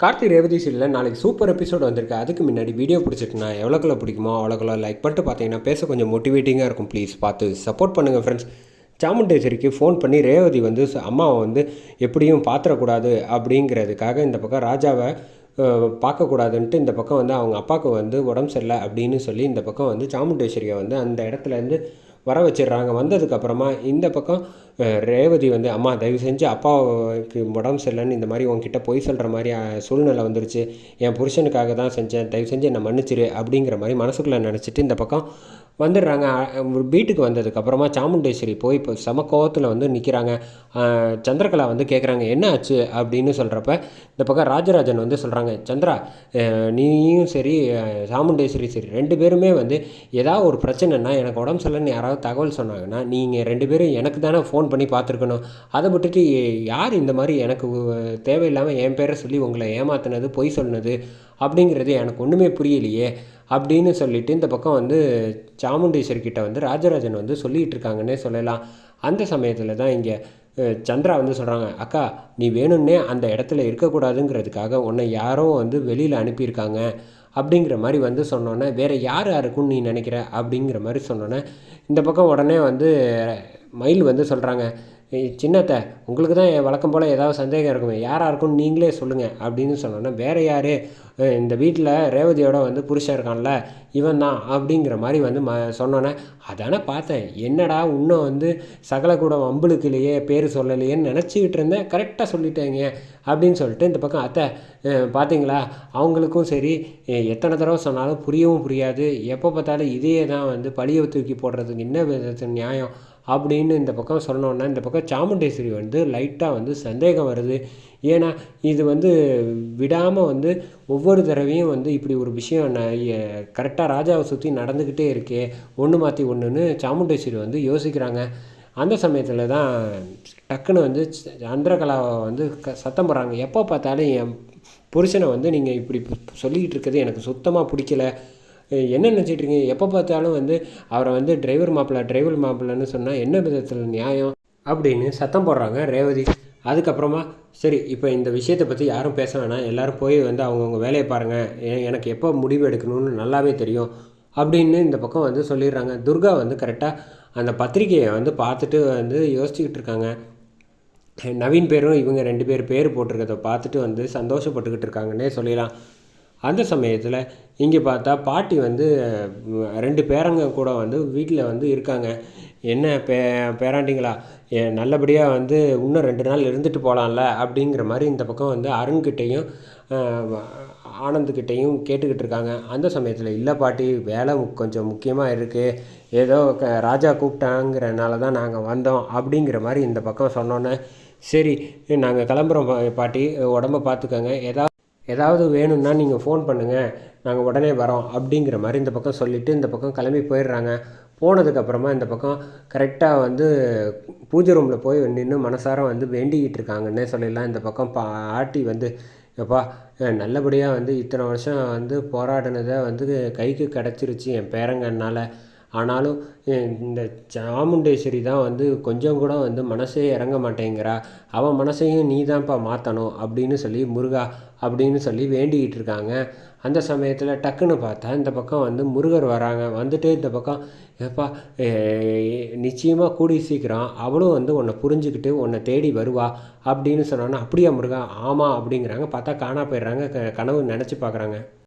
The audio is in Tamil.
கார்த்தி ரேவதி சீரியல் நாளைக்கு சூப்பர் எபிசோட் வந்திருக்கு. அதுக்கு முன்னாடி வீடியோ பிடிச்சிட்டுனா எவ்வளோக்குள்ள பிடிக்குமோ அவ்வளோக்குள்ள லைக் பண்ணிட்டு பார்த்தீங்கன்னா பேச கொஞ்சம் மோட்டிவேட்டிங்காக இருக்கும். ப்ளீஸ் பார்த்து சப்போர்ட் பண்ணுங்கள் ஃப்ரெண்ட்ஸ் சாமுண்டேஸ்வரிக்கு ஃபோன் பண்ணி ரேவதி வந்து அம்மாவை வந்து எப்படியும் பாத்திரக்கூடாது அப்படிங்கிறதுக்காக இந்த பக்கம் ராஜாவை பார்க்கக்கூடாதுன்ட்டு இந்த பக்கம் வந்து அவங்க அப்பாவுக்கு வந்து உடம்பு சரியில்லை அப்படின்னு சொல்லி இந்த பக்கம் வந்து சாமுண்டேஸ்வரியை வந்து அந்த இடத்துலேருந்து வர வச்சிடுறாங்க. வந்ததுக்கப்புறமா இந்த பக்கம் ரேவதி வந்து அம்மா தயவு செஞ்சு அப்பாவுக்கு உடம்பு சரியில்லைன்னு இந்த மாதிரி உங்ககிட்ட பொய் சொல்கிற மாதிரி சூழ்நிலை வந்துருச்சு. என் புருஷனுக்காக தான் செஞ்சேன். தயவு செஞ்சு என்னை மன்னிச்சிரு. அப்படிங்கிற மாதிரி மனசுக்குள்ளே நினச்சிட்டு இந்த பக்கம் வந்துடுறாங்க. ஒரு வீட்டுக்கு வந்ததுக்கப்புறமா சாமுண்டேஸ்வரி போய் இப்போ செம கோவத்தில் வந்து நிற்கிறாங்க சந்திரகலா வந்து கேட்குறாங்க என்ன ஆச்சு? அப்படின்னு சொல்கிறப்ப இந்த பக்கம் ராஜராஜன் வந்து சொல்கிறாங்க சந்திரா நீயும் சரி சாமுண்டேஸ்வரி சரி ரெண்டு பேருமே வந்து ஏதாவது ஒரு பிரச்சனைனா எனக்கு உடம்பு சரியில்லைன்னு யாராவது தகவல் சொன்னாங்கன்னா நீங்கள் ரெண்டு பேரும் எனக்கு தானே ஃபோன் பண்ணி பார்த்துருக்கணும். அதை விட்டுட்டு யார் இந்த மாதிரி எனக்கு தேவையில்லாமல் என் பேரை சொல்லி உங்களை ஏமாத்தினது பொய் சொன்னது? அப்படிங்கிறது எனக்கு ஒன்றுமே புரியலையே. அப்படின்னு சொல்லிட்டு இந்த பக்கம் வந்து சாமுண்டீஸ்வர் கிட்ட வந்து ராஜராஜன் வந்து சொல்லிகிட்டு இருக்காங்கன்னே சொல்லலாம். அந்த சமயத்தில் தான் இங்கே சந்திரா வந்து சொல்கிறாங்க அக்கா நீ வேணும்னே அந்த இடத்துல இருக்கக்கூடாதுங்கிறதுக்காக உன்னை யாரோ வந்து வெளியில் அனுப்பியிருக்காங்க. அப்படிங்கிற மாதிரி வந்து சொன்னோன்னே வேறு யார் யாருக்கும்னு நீ நினைக்கிற? அப்படிங்கிற மாதிரி சொன்னோன்னே இந்த பக்கம் உடனே வந்து மயில் வந்து சொல்கிறாங்க சின்னத்தை உங்களுக்கு தான் என் வழக்கம் போல் ஏதாவது சந்தேகம் இருக்குமே? யாராக இருக்கும்னு நீங்களே சொல்லுங்கள் அப்படின்னு சொன்னோன்னே வேறு யார்? இந்த வீட்டில் ரேவதியோட வந்து புருஷன் இருக்கான்ல இவன் தான் அப்படிங்கிற மாதிரி வந்து ம சொன்னோன்னே அதானே பார்த்தேன். என்னடா இன்னும் வந்து சகல கூட வம்புலுக்குலையே பேர் சொல்லலையேன்னு நினச்சிக்கிட்டு இருந்தேன். கரெக்டாக சொல்லிட்டேங்க அப்படின்னு சொல்லிட்டு இந்த பக்கம் அத்தை பார்த்தீங்களா அவங்களுக்கும் சரி எத்தனை தடவை சொன்னாலும் புரியவும் புரியாது. எப்போ பார்த்தாலும் இதையே தான் வந்து பழியை தூக்கி போடுறதுக்கு என்ன விதத்து நியாயம்? அப்படின்னு இந்த பக்கம் சொன்னோன்னா இந்த பக்கம் சாமுண்டேஸ்வரி வந்து லைட்டாக வந்து சந்தேகம் வருது. ஏன்னா இது வந்து விடாமல் வந்து ஒவ்வொரு தடவையும் வந்து இப்படி ஒரு விஷயம் கரெக்டாக ராஜாவை சுற்றி நடந்துக்கிட்டே இருக்கே ஒன்று மாற்றி ஒன்றுன்னு சாமுண்டேஸ்வரி வந்து யோசிக்கிறாங்க. அந்த சமயத்தில் தான் டக்குன்னு வந்து ச- சந்திரகலாவை வந்து க சத்தம் போடுறாங்க. எப்போ பார்த்தாலும் என் புருஷனை வந்து நீங்கள் இப்படி சொல்லிக்கிட்டு இருக்கிறது எனக்கு சுத்தமாக பிடிக்கல. என்ன நினச்சிட்டு இருக்கீங்க? எப்போ பார்த்தாலும் வந்து அவரை வந்து டிரைவர் மாப்பிள்ளை டிரைவர் மாப்பிள்ளைன்னு சொன்னால் என்ன விதத்தில் நியாயம் அப்படின்னு சத்தம் போடுறாங்க ரேவதி. அதுக்கப்புறமா சரி இப்போ இந்த விஷயத்தை பற்றி யாரும் பேச வேணாம். எல்லோரும் போய் வந்து அவங்கவுங்க வேலையை பாருங்கள் எனக்கு எப்போ முடிவு எடுக்கணும்னு நல்லாவே தெரியும் அப்படின்னு இந்த பக்கம் வந்து சொல்லிடுறாங்க. துர்கா வந்து கரெக்டாக அந்த பத்திரிக்கையை வந்து பார்த்துட்டு வந்து யோசிச்சுக்கிட்டு இருக்காங்க. நவீன் பேரும் இவங்க ரெண்டு பேர் பேர் போட்டிருக்கதை பார்த்துட்டு வந்து சந்தோஷப்பட்டுக்கிட்டு இருக்காங்கன்னே சொல்லிடலாம். அந்த சமயத்தில் இங்கே பார்த்தா பாட்டி வந்து ரெண்டு பேரங்க கூட வந்து வீட்டில் வந்து இருக்காங்க. என்ன பே பேராண்டிங்களா? நல்லபடியாக வந்து இன்னும் ரெண்டு நாள் இருந்துட்டு போகலாம்ல அப்படிங்கிற மாதிரி இந்த பக்கம் வந்து அருண்கிட்டையும் ஆனந்துக்கிட்டையும் கேட்டுக்கிட்டு இருக்காங்க. அந்த சமயத்தில் இல்லை பாட்டி வேலை கொஞ்சம் முக்கியமாக இருக்குது ஏதோ க ராஜா கூப்பிட்டாங்கிறனால தான் நாங்கள் வந்தோம். அப்படிங்கிற மாதிரி இந்த பக்கம் சொன்னோன்னே சரி நாங்கள் கிளம்புறோம் பாட்டி. உடம்ப பார்த்துக்கோங்க ஏதாவது ஏதாவது வேணும்னா நீங்கள் ஃபோன் பண்ணுங்கள் நாங்கள் உடனே வரோம் அப்படிங்கிற மாதிரி இந்த பக்கம் சொல்லிவிட்டு இந்த பக்கம் கிளம்பி போயிடுறாங்க. போனதுக்கப்புறமா இந்த பக்கம் கரெக்டாக வந்து பூஜை ரூமில் போய் நின்று மனசார வந்து வேண்டிக்கிட்டு இருக்காங்கன்னே சொல்லிடலாம். இந்த பக்கம் பாட்டி வந்து எப்பா நல்லபடியாக வந்து இத்தனை வருஷம் வந்து போராடினதை வந்து கைக்கு கிடச்சிருச்சு. என் பேரங்கன்னால ஆனாலும் இந்த சாமுண்டேஸ்வரி தான் வந்து கொஞ்சம் கூட வந்து மனசே இறங்க மாட்டேங்கிறா. அவன் மனசையும் நீ தான்ப்பா மாற்றணும் அப்படின்னு சொல்லி முருகா அப்படின்னு சொல்லி வேண்டிக்கிட்டு இருக்காங்க. அந்த சமயத்தில் டக்குன்னு பார்த்தா இந்த பக்கம் வந்து முருகர் வராங்க. வந்துட்டு இந்த பக்கம் ஏப்பா நிச்சயமாக கூடி சீக்கிரம் அவளும் வந்து உன்னை புரிஞ்சுக்கிட்டு உன்னை தேடி வருவா அப்படின்னு சொன்னோன்னா அப்படியா முருகா? ஆமாம் அப்படிங்கிறாங்க. பார்த்தா காணா போயிடுறாங்க. க- கனவு நினச்சி பார்க்குறாங்க.